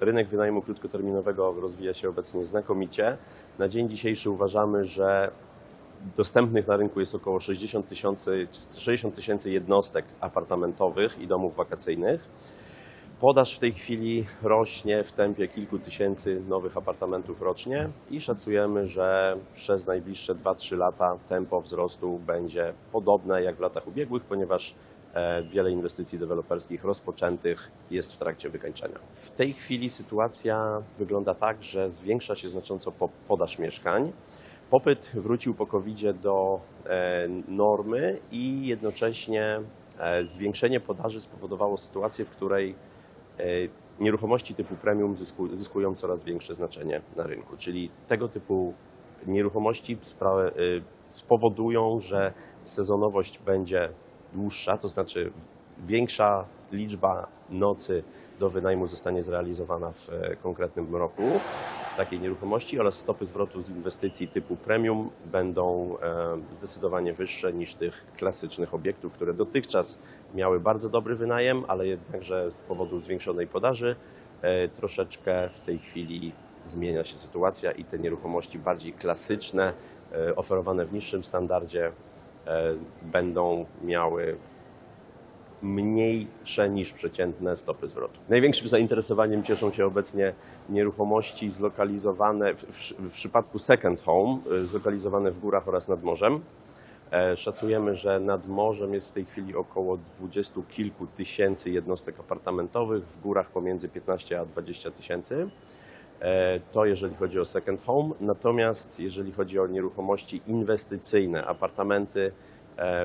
Rynek wynajmu krótkoterminowego rozwija się obecnie znakomicie. Na dzień dzisiejszy uważamy, że dostępnych na rynku jest około 60 tysięcy 60 tysięcy jednostek apartamentowych i domów wakacyjnych. Podaż w tej chwili rośnie w tempie kilku tysięcy nowych apartamentów rocznie i szacujemy, że przez najbliższe 2-3 lata tempo wzrostu będzie podobne jak w latach ubiegłych, ponieważ wiele inwestycji deweloperskich rozpoczętych jest w trakcie wykańczenia. W tej chwili sytuacja wygląda tak, że zwiększa się znacząco po- podaż mieszkań. Popyt wrócił po covid do e, normy i jednocześnie e, zwiększenie podaży spowodowało sytuację, w której e, nieruchomości typu premium zysku, zyskują coraz większe znaczenie na rynku. Czyli tego typu nieruchomości e, spowodują, że sezonowość będzie dłuższa, to znaczy większa liczba nocy do wynajmu zostanie zrealizowana w e, konkretnym roku w takiej nieruchomości oraz stopy zwrotu z inwestycji typu premium będą e, zdecydowanie wyższe niż tych klasycznych obiektów, które dotychczas miały bardzo dobry wynajem, ale jednakże z powodu zwiększonej podaży e, troszeczkę w tej chwili zmienia się sytuacja i te nieruchomości bardziej klasyczne, oferowane w niższym standardzie, będą miały mniejsze niż przeciętne stopy zwrotu. Największym zainteresowaniem cieszą się obecnie nieruchomości zlokalizowane, w, w, w przypadku second home, y, zlokalizowane w górach oraz nad morzem. E, Szacujemy, że nad morzem jest w tej chwili około dwudziestu kilku tysięcy jednostek apartamentowych, w górach pomiędzy 15 a 20 tysięcy. E, To jeżeli chodzi o second home. Natomiast jeżeli chodzi o nieruchomości inwestycyjne, apartamenty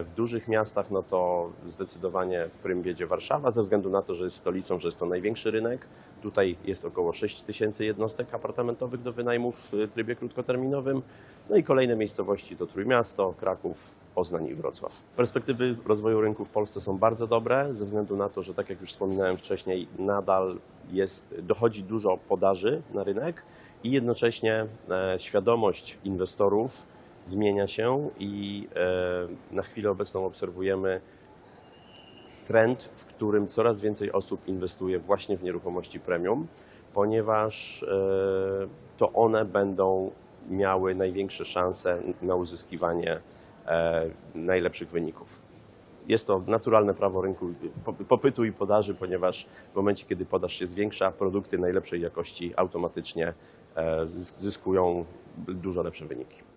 w dużych miastach, no to zdecydowanie prym wiedzie Warszawa, ze względu na to, że jest stolicą, że jest to największy rynek. Tutaj jest około 6 tysięcy jednostek apartamentowych do wynajmu w trybie krótkoterminowym. No i kolejne miejscowości to Trójmiasto, Kraków, Poznań i Wrocław. Perspektywy rozwoju rynku w Polsce są bardzo dobre, ze względu na to, że tak jak już wspominałem wcześniej, nadal jest, dochodzi dużo podaży na rynek i jednocześnie e, świadomość inwestorów zmienia się i e, na chwilę obecną obserwujemy trend, w którym coraz więcej osób inwestuje właśnie w nieruchomości premium, ponieważ e, to one będą miały największe szanse na uzyskiwanie e, najlepszych wyników. Jest to naturalne prawo rynku po- popytu i podaży, ponieważ w momencie, kiedy podaż się zwiększa, produkty najlepszej jakości automatycznie zysk- zyskują dużo lepsze wyniki.